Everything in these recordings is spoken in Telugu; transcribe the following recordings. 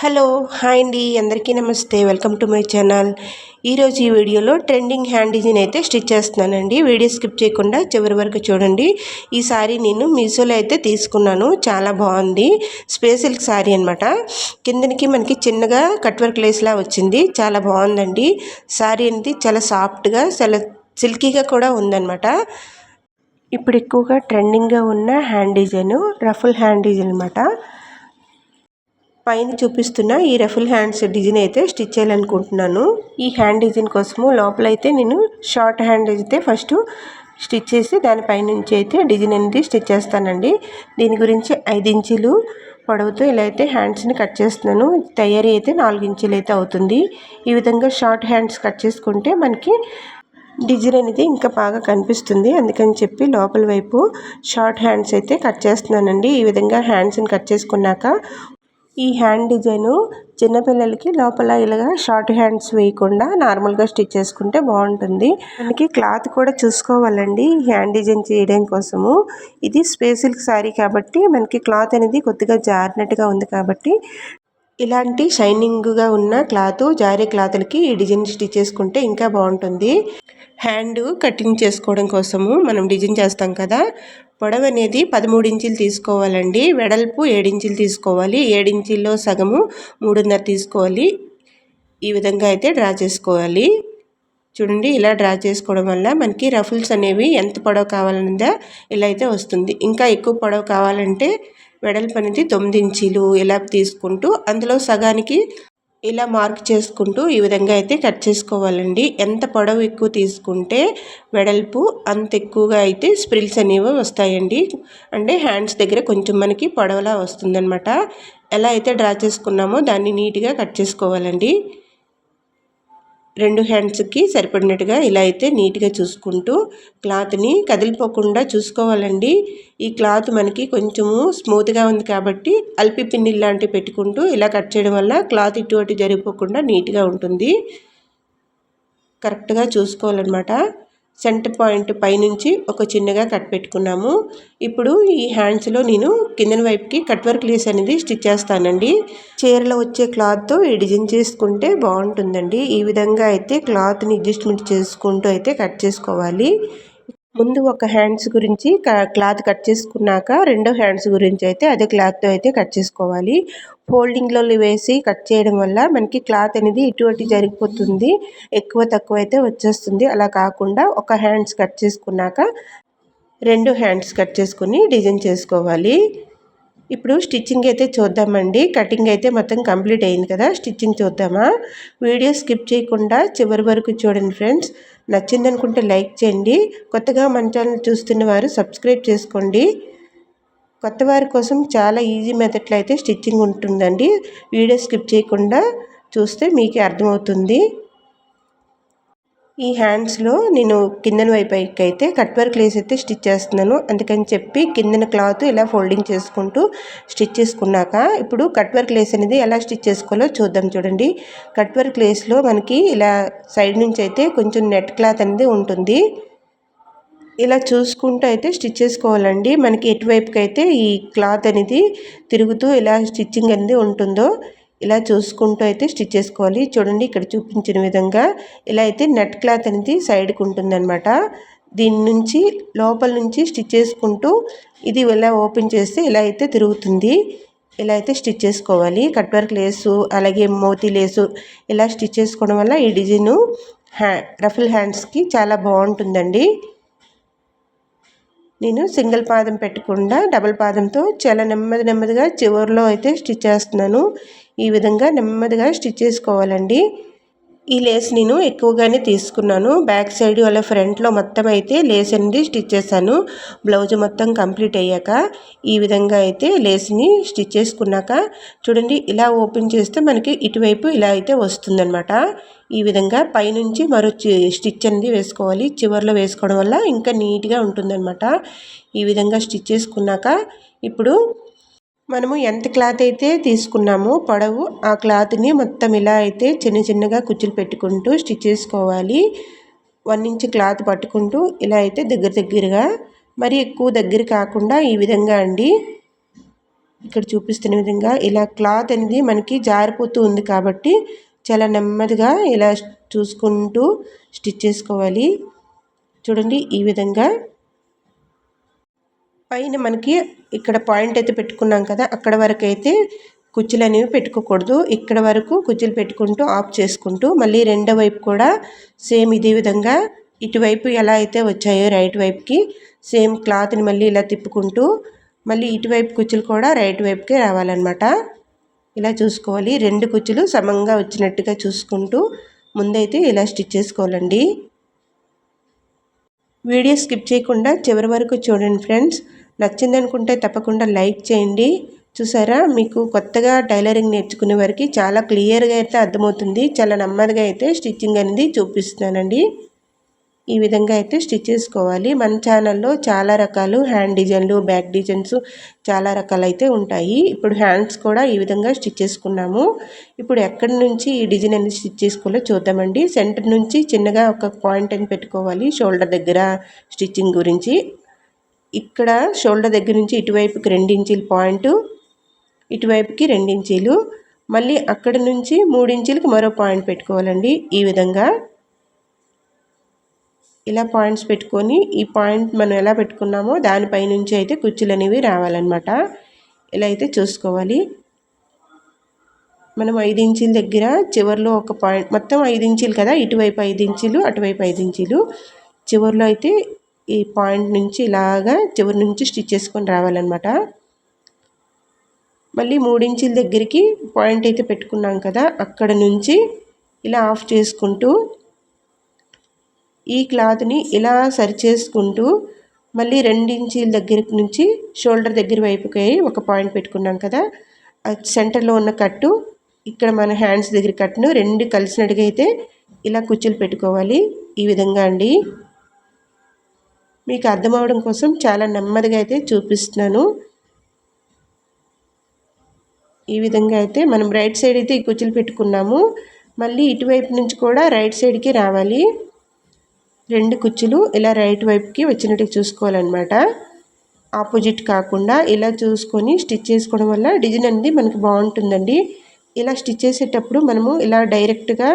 హలో హాయ్ అండి. అందరికీ నమస్తే. Welcome to my channel. ఈరోజు ఈ వీడియోలో ట్రెండింగ్ హ్యాండ్ డిజైన్ అయితే స్టిచ్ చేస్తున్నానండి. వీడియో స్కిప్ చేయకుండా చివరి వరకు చూడండి. ఈ సారీ నేను మీషోలో అయితే తీసుకున్నాను. చాలా బాగుంది. స్పేసిల్క్ శారీ అనమాట కిందనికి మనకి చిన్నగా కట్ వర్క్ లేస్లా వచ్చింది. చాలా బాగుందండి. శారీ అనేది చాలా సాఫ్ట్గా చాలా సిల్కీగా కూడా ఉందన్నమాట. ఇప్పుడు ఎక్కువగా ట్రెండింగ్గా ఉన్న hand design ruffle hand design అనమాట పైన చూపిస్తున్న ఈ రఫుల్ హ్యాండ్స్ డిజైన్ అయితే స్టిచ్ చేయాలనుకుంటున్నాను. ఈ హ్యాండ్ డిజైన్ కోసము లోపల అయితే నేను షార్ట్ హ్యాండ్ అయితే ఫస్ట్ స్టిచ్ చేసి దానిపై నుంచి అయితే డిజైన్ అనేది స్టిచ్ చేస్తానండి. దీని గురించి ఐదు ఇంచులు పొడవుతో ఇలా అయితే హ్యాండ్స్ని కట్ చేస్తున్నాను. తయారీ అయితే నాలుగు ఇంచులు అయితే అవుతుంది. ఈ విధంగా షార్ట్ హ్యాండ్స్ కట్ చేసుకుంటే మనకి డిజైన్ అనేది ఇంకా బాగా కనిపిస్తుంది. అందుకని చెప్పి లోపల వైపు షార్ట్ హ్యాండ్స్ అయితే కట్ చేస్తున్నానండి. ఈ విధంగా హ్యాండ్స్ని కట్ చేసుకున్నాక ఈ హ్యాండ్ డిజైను చిన్నపిల్లలకి లోపల ఇలాగా షార్ట్ హ్యాండ్స్ వేయకుండా నార్మల్గా స్టిచ్ చేసుకుంటే బాగుంటుంది. మనకి క్లాత్ కూడా చూసుకోవాలండి హ్యాండ్ డిజైన్ చేయడం కోసము. ఇది స్పేసిల్క్ శారీ కాబట్టి మనకి క్లాత్ అనేది కొద్దిగా జారినట్టుగా ఉంది కాబట్టి ఇలాంటి షైనింగ్గా ఉన్న క్లాత్ జారీ క్లాత్లకి ఈ డిజైన్ స్టిచ్ చేసుకుంటే ఇంకా బాగుంటుంది. హ్యాండ్ కటింగ్ చేసుకోవడం కోసము మనం డిజైన్ చేస్తాం కదా. పొడవు అనేది పదమూడు ఇంచులు తీసుకోవాలండి. వెడల్పు ఏడించులు తీసుకోవాలి. ఏడించుల్లో సగము మూడున్నర తీసుకోవాలి. ఈ విధంగా అయితే డ్రా చేసుకోవాలి. చూడండి ఇలా డ్రా చేసుకోవడం వల్ల మనకి రఫుల్స్ అనేవి ఎంత పొడవు కావాలన్నదా ఇలా అయితే వస్తుంది. ఇంకా ఎక్కువ పొడవు కావాలంటే వెడల్పు అనేది తొమ్మిది ఇంచీలు ఇలా తీసుకుంటూ అందులో సగానికి ఇలా మార్క్ చేసుకుంటూ ఈ విధంగా అయితే కట్ చేసుకోవాలండి. ఎంత పొడవు ఎక్కువ తీసుకుంటే వెడల్పు అంత ఎక్కువగా అయితే స్ప్రిల్స్ అనేవి వస్తాయండి. అంటే హ్యాండ్స్ దగ్గర కొంచెం మనకి పొడవలా వస్తుందన్నమాట. ఎలా అయితే డ్రా చేసుకున్నామో దాన్ని నీట్గా కట్ చేసుకోవాలండి. రెండు హ్యాండ్స్కి సరిపడినట్టుగా ఇలా అయితే నీట్గా చూసుకుంటూ క్లాత్ని కదిలిపోకుండా చూసుకోవాలండి. ఈ క్లాత్ మనకి కొంచెము స్మూత్గా ఉంది కాబట్టి అల్పి పిన్నిల్ లాంటివి పెట్టుకుంటూ ఇలా కట్ చేయడం వల్ల క్లాత్ ఇటు అటు జరిగిపోకుండా నీట్గా ఉంటుంది. కరెక్ట్గా చూసుకోవాలన్నమాట. సెంటర్ పాయింట్ పైనుంచి ఒక చిన్నగా కట్ పెట్టుకున్నాము. ఇప్పుడు ఈ హ్యాండ్స్లో నేను కిందన వైపుకి కట్ వర్క్ లేస్ అనేది స్టిచ్ చేస్తానండి. చీరలో వచ్చే క్లాత్తో ఈ డిజైన్ చేసుకుంటే బాగుంటుందండి. ఈ విధంగా అయితే క్లాత్ని అడ్జస్ట్మెంట్ చేసుకుంటూ అయితే కట్ చేసుకోవాలి. ముందు ఒక హ్యాండ్స్ గురించి క్లాత్ కట్ చేసుకున్నాక రెండో హ్యాండ్స్ గురించి అయితే అదే క్లాత్తో అయితే కట్ చేసుకోవాలి. ఫోల్డింగ్లో వేసి కట్ చేయడం వల్ల మనకి క్లాత్ అనేది ఇటువంటి జరిగిపోతుంది. ఎక్కువ తక్కువ అయితే వచ్చేస్తుంది. అలా కాకుండా ఒక హ్యాండ్స్ కట్ చేసుకున్నాక రెండు హ్యాండ్స్ కట్ చేసుకుని డిజైన్ చేసుకోవాలి. ఇప్పుడు స్టిచ్చింగ్ అయితే చూద్దామండి. కటింగ్ అయితే మొత్తం కంప్లీట్ అయింది కదా. స్టిచ్చింగ్ చూద్దామా? వీడియో స్కిప్ చేయకుండా చివరి వరకు చూడండి ఫ్రెండ్స్ నచ్చింది అనుకుంటే లైక్ చేయండి. కొత్తగా మన ఛానల్ చూస్తున్న వారు సబ్స్క్రైబ్ చేసుకోండి. కొత్త వారి కోసం చాలా ఈజీ మెథడ్లో అయితే స్టిచ్చింగ్ ఉంటుందండి. వీడియో స్కిప్ చేయకుండా చూస్తే మీకే అర్థమవుతుంది. ఈ హ్యాండ్స్లో నేను కిందన వైపు అయితే కట్ వర్క్ లేస్ అయితే స్టిచ్ చేస్తున్నాను. అందుకని చెప్పి కిందన క్లాత్ ఇలా ఫోల్డింగ్ చేసుకుంటూ స్టిచ్ చేసుకున్నాక ఇప్పుడు కట్ వర్క్ లేస్ అనేది ఎలా స్టిచ్ చేసుకోవాలో చూద్దాం చూడండి. కట్ వర్క్ లేస్లో మనకి ఇలా సైడ్ నుంచి అయితే కొంచెం నెట్ క్లాత్ అనేది ఉంటుంది. ఇలా చూసుకుంటూ అయితే స్టిచ్ చేసుకోవాలండి. మనకి ఎటువైపుకి అయితే ఈ క్లాత్ అనేది తిరుగుతూ ఇలా స్టిచ్చింగ్ అనేది ఉంటుందో ఇలా చూసుకుంటూ అయితే స్టిచ్ చేసుకోవాలి. చూడండి ఇక్కడ చూపించిన విధంగా ఇలా అయితే నెట్ క్లాత్ అనేది సైడ్కి ఉంటుందన్నమాట. దీని నుంచి లోపల నుంచి స్టిచ్ చేసుకుంటూ ఇది ఇలా ఓపెన్ చేస్తే ఇలా అయితే తిరుగుతుంది. ఇలా అయితే స్టిచ్ చేసుకోవాలి. కట్ వర్క్ లేసు అలాగే మోతీ లేసు ఇలా స్టిచ్ చేసుకోవడం వల్ల ఈ డిజైను హ్యా రఫుల్ హ్యాండ్స్కి చాలా బాగుంటుందండి. నేను సింగిల్ పాదం పెట్టకుండా డబుల్ పాదంతో చాలా నెమ్మది నెమ్మదిగా చివరిలో అయితే స్టిచ్ చేస్తున్నాను. ఈ విధంగా నెమ్మదిగా స్టిచ్ చేసుకోవాలండి. ఈ లేస్ నేను ఎక్కువగానే తీసుకున్నాను. బ్యాక్ సైడ్ అలా ఫ్రంట్లో మొత్తం అయితే లేస్ అనేది స్టిచ్ చేశాను. బ్లౌజ్ మొత్తం కంప్లీట్ అయ్యాక ఈ విధంగా అయితే లేస్ని స్టిచ్ చేసుకున్నాక చూడండి ఇలా ఓపెన్ చేస్తే మనకి ఇటువైపు ఇలా అయితే వస్తుందన్నమాట. ఈ విధంగా పైనుంచి మరో స్టిచ్ అనేది వేసుకోవాలి. చివరిలో వేసుకోవడం వల్ల ఇంకా నీట్గా ఉంటుందన్నమాట. ఈ విధంగా స్టిచ్ చేసుకున్నాక ఇప్పుడు మనము ఎంత క్లాత్ అయితే తీసుకున్నామో పొడవు ఆ క్లాత్ని మొత్తం ఇలా అయితే చిన్న చిన్నగా కుచ్చులు పెట్టుకుంటూ స్టిచ్ చేసుకోవాలి. వన్ ఇంచ్ క్లాత్ పట్టుకుంటూ ఇలా అయితే దగ్గర దగ్గరగా మరి ఎక్కువ దగ్గర కాకుండా ఈ విధంగా అండి. ఇక్కడ చూపిస్తున్న విధంగా ఇలా క్లాత్ అనేది మనకి జారిపోతూ ఉంది కాబట్టి చాలా నెమ్మదిగా ఇలా చూసుకుంటూ స్టిచ్ చేసుకోవాలి. చూడండి ఈ విధంగా పైన మనకి ఇక్కడ పాయింట్ అయితే పెట్టుకున్నాం కదా అక్కడ వరకు అయితే కుచ్చులు అనేవి పెట్టుకోకూడదు. ఇక్కడ వరకు కుచ్చులు పెట్టుకుంటూ ఆఫ్ చేసుకుంటూ మళ్ళీ రెండో వైపు కూడా సేమ్ ఇదే విధంగా ఇటువైపు ఎలా అయితే వచ్చాయో రైట్ వైపుకి సేమ్ క్లాత్ని మళ్ళీ ఇలా తిప్పుకుంటూ మళ్ళీ ఇటువైపు కుచ్చులు కూడా రైట్ వైపుకే రావాలన్నమాట. ఇలా చూసుకోవాలి. రెండు కుచ్చులు సమంగా వచ్చినట్టుగా చూసుకుంటూ ముందైతే ఇలా స్టిచ్ చేసుకోవాలండి. వీడియో స్కిప్ చేయకుండా చివరి వరకు చూడండి ఫ్రెండ్స్. నచ్చింది అనుకుంటే తప్పకుండా లైక్ చేయండి. చూసారా? మీకు కొత్తగా టైలరింగ్ నేర్చుకునే వారికి చాలా క్లియర్గా అయితే అర్థమవుతుంది. చాలా నెమ్మదిగా అయితే స్టిచ్చింగ్ అనేది చూపిస్తున్నానండి. ఈ విధంగా అయితే స్టిచ్ చేసుకోవాలి. మన ఛానల్లో చాలా రకాలు హ్యాండ్ డిజైన్లు బ్యాక్ డిజైన్స్ చాలా రకాలు అయితే ఉంటాయి. ఇప్పుడు హ్యాండ్స్ కూడా ఈ విధంగా స్టిచ్ చేసుకున్నాము. ఇప్పుడు ఎక్కడి నుంచి ఈ డిజైన్ అనేది స్టిచ్ చేసుకోవాలో చూద్దామండి. సెంటర్ నుంచి చిన్నగా ఒక పాయింట్ అని పెట్టుకోవాలి. షోల్డర్ దగ్గర స్టిచ్చింగ్ గురించి. ఇక్కడ షోల్డర్ దగ్గర నుంచి ఇటువైపుకి రెండు ఇంచీలు పాయింట్ ఇటువైపుకి రెండు ఇంచీలు. మళ్ళీ అక్కడ నుంచి మూడించీలకి మరో పాయింట్ పెట్టుకోవాలండి ఈ విధంగా. ఇలా పాయింట్స్ పెట్టుకొని ఈ పాయింట్ మనం ఎలా పెట్టుకున్నామో దానిపై నుంచి అయితే కుచ్చులు అనేవి రావాలన్నమాట. ఇలా అయితే చూసుకోవాలి. మనం ఐదు ఇంచుల దగ్గర చివరిలో ఒక పాయింట్ మొత్తం ఐదు ఇంచులు కదా ఇటువైపు ఐదు ఇంచులు అటువైపు ఐదు ఇంచీలు. చివరిలో అయితే ఈ పాయింట్ నుంచి ఇలాగా చివరి నుంచి స్టిచ్ చేసుకొని రావాలన్నమాట. మళ్ళీ ఇంచుల దగ్గరికి పాయింట్ అయితే పెట్టుకున్నాం కదా అక్కడ నుంచి ఇలా ఆఫ్ చేసుకుంటూ ఈ క్లాత్ని ఇలా సరి చేసుకుంటూ మళ్ళీ రెండించీల దగ్గర నుంచి షోల్డర్ దగ్గర వైపుకి ఒక పాయింట్ పెట్టుకున్నాం కదా సెంటర్లో ఉన్న కట్టు ఇక్కడ మన హ్యాండ్స్ దగ్గర కట్టును రెండు కలిసినట్టుగా అయితే ఇలా కుచ్చులు పెట్టుకోవాలి ఈ విధంగా అండి. మీకు అర్థం అవడం కోసం చాలా నెమ్మదిగా అయితే చూపిస్తున్నాను. ఈ విధంగా అయితే మనం రైట్ సైడ్ అయితే ఈ కుచ్చులు పెట్టుకున్నాము. మళ్ళీ ఇటువైపు నుంచి కూడా రైట్ సైడ్కి రావాలి. రెండు కుచ్చులు ఇలా రైట్ వైపుకి వచ్చినట్టు చూసుకోవాలన్నమాట. ఆపోజిట్ కాకుండా ఇలా చూసుకొని స్టిచ్ చేసుకోవడం వల్ల డిజైన్ అనేది మనకి బాగుంటుందండి. ఇలా స్టిచ్ చేసేటప్పుడు మనము ఇలా డైరెక్ట్గా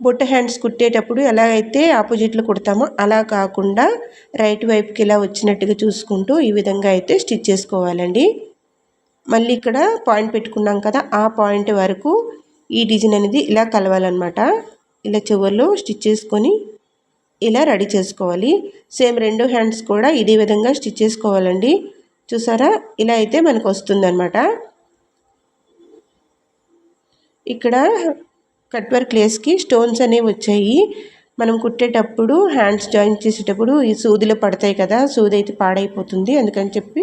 బుట్ట హ్యాండ్స్ కుట్టేటప్పుడు ఎలా అయితే ఆపోజిట్లో కుడతామో అలా కాకుండా రైట్ వైపుకి ఇలా వచ్చినట్టుగా చూసుకుంటూ ఈ విధంగా అయితే స్టిచ్ చేసుకోవాలండి. మళ్ళీ ఇక్కడ పాయింట్ పెట్టుకున్నాం కదా ఆ పాయింట్ వరకు ఈ డిజైన్ అనేది ఇలా కలవాలన్నమాట. ఇలా చివరిలో స్టిచ్ చేసుకొని ఇలా రెడీ చేసుకోవాలి. సేమ్ రెండు హ్యాండ్స్ కూడా ఇదే విధంగా స్టిచ్ చేసుకోవాలండి. చూసారా? ఇలా అయితే మనకు వస్తుందన్నమాట. ఇక్కడ కట్ వర్క్ లేస్కి స్టోన్స్ అనేవి వచ్చాయి. మనం కుట్టేటప్పుడు హ్యాండ్స్ జాయిన్ చేసేటప్పుడు ఈ సూదిలో పడతాయి కదా సూది అయితే పాడైపోతుంది. అందుకని చెప్పి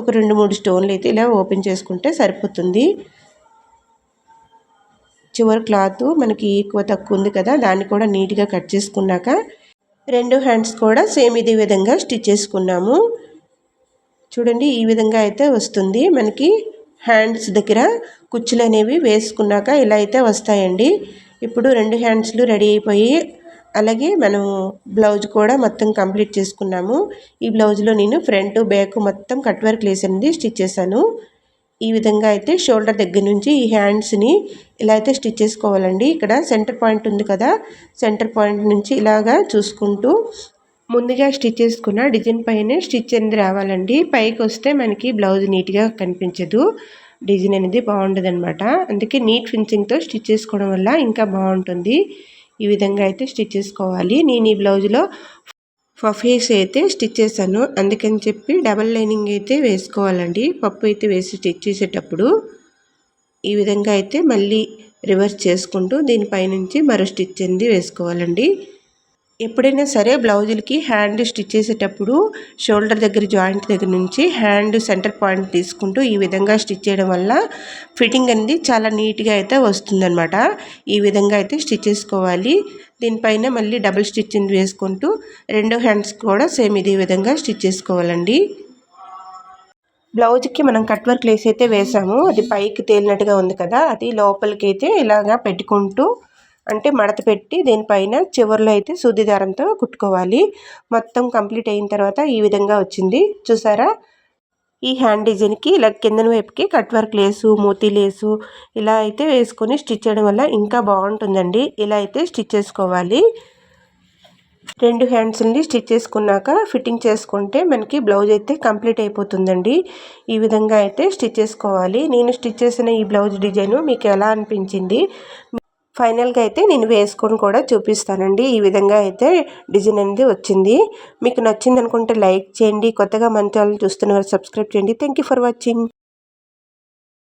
ఒక రెండు మూడు స్టోన్లు అయితే ఇలా ఓపెన్ చేసుకుంటే సరిపోతుంది. చివరి క్లాత్ మనకి ఎక్కువ తక్కువ ఉంది కదా దాన్ని కూడా నీట్గా కట్ చేసుకున్నాక రెండు హ్యాండ్స్ కూడా సేమ్ ఇదే విధంగా స్టిచ్ చేసుకున్నాము. చూడండి ఈ విధంగా అయితే వస్తుంది. మనకి హ్యాండ్స్ దగ్గర కుచ్చులు అనేవి వేసుకున్నాక ఇలా అయితే వస్తాయండి. ఇప్పుడు రెండు హ్యాండ్స్లు రెడీ అయిపోయి అలాగే మనం బ్లౌజ్ కూడా మొత్తం కంప్లీట్ చేసుకున్నాము. ఈ బ్లౌజ్లో నేను ఫ్రంట్ బ్యాక్ మొత్తం కట్ వర్క్ లేసండి స్టిచ్ చేశాను. ఈ విధంగా అయితే షోల్డర్ దగ్గర నుంచి ఈ హ్యాండ్స్ని ఇలా అయితే స్టిచ్ చేసుకోవాలండి. ఇక్కడ సెంటర్ పాయింట్ ఉంది కదా సెంటర్ పాయింట్ నుంచి ఇలాగా చూసుకుంటూ ముందుగా స్టిచ్ చేసుకున్న డిజైన్ పైనే స్టిచ్ అనేది రావాలండి. పైకి వస్తే మనకి బ్లౌజ్ నీట్గా కనిపించదు. డిజైన్ అనేది బాగుంటుంది అనమాట అందుకే నీట్ ఫినిషింగ్తో స్టిచ్ చేసుకోవడం వల్ల ఇంకా బాగుంటుంది. ఈ విధంగా అయితే స్టిచ్ చేసుకోవాలి. నేను ఈ బ్లౌజ్లో పఫీస్ అయితే స్టిచ్ చేశాను అందుకని చెప్పి డబల్ లైనింగ్ అయితే వేసుకోవాలండి. పప్పు అయితే వేసి స్టిచ్ చేసేటప్పుడు ఈ విధంగా అయితే మళ్ళీ రివర్స్ చేసుకుంటూ దీనిపైనుంచి మరో స్టిచ్ అనేది వేసుకోవాలండి. ఎప్పుడైనా సరే బ్లౌజులకి హ్యాండ్ స్టిచ్ చేసేటప్పుడు షోల్డర్ దగ్గర జాయింట్ దగ్గర నుంచి హ్యాండ్ సెంటర్ పాయింట్ తీసుకుంటూ ఈ విధంగా స్టిచ్ చేయడం వల్ల ఫిట్టింగ్ అనేది చాలా నీట్గా అయితే వస్తుందన్నమాట. ఈ విధంగా అయితే స్టిచ్ చేసుకోవాలి. దీనిపైన మళ్ళీ డబుల్ స్టిచ్చింగ్ వేసుకుంటూ రెండు హ్యాండ్స్ కూడా సేమ్ ఇదే విధంగా స్టిచ్ చేసుకోవాలండి. బ్లౌజ్కి మనం కట్ వర్క్ లేస్ అయితే వేసాము. అది పైకి తేలినట్టుగా ఉంది కదా అది లోపలికి అయితే ఇలాగా పెట్టుకుంటూ అంటే మడత పెట్టి దీనిపైన చివరిలో అయితే సూది దారంతో కుట్టుకోవాలి. మొత్తం కంప్లీట్ అయిన తర్వాత ఈ విధంగా వచ్చింది. చూసారా? ఈ హ్యాండ్ డిజైన్కి ఇలా కిందన వైపుకి కట్ వర్క్ లేసు మూతి లేసు ఇలా అయితే వేసుకొని స్టిచ్ చేయడం వల్ల ఇంకా బాగుంటుందండి. ఇలా అయితే స్టిచ్ చేసుకోవాలి. రెండు హ్యాండ్స్ని స్టిచ్ చేసుకున్నాక ఫిట్టింగ్ చేసుకుంటే మనకి బ్లౌజ్ అయితే కంప్లీట్ అయిపోతుందండి. ఈ విధంగా అయితే స్టిచ్ చేసుకోవాలి. నేను స్టిచ్ చేసిన ఈ బ్లౌజ్ డిజైన్ మీకు ఎలా అనిపించింది? ఫైనల్గా అయితే నేను వేసుకొని కూడా చూపిస్తానండి. ఈ విధంగా అయితే డిజైన్ అనేది వచ్చింది. మీకు నచ్చింది అనుకుంటే లైక్ చేయండి. కొత్తగా మన ఛానల్ చూస్తున్న వారు సబ్స్క్రైబ్ చేయండి. Thank for watching.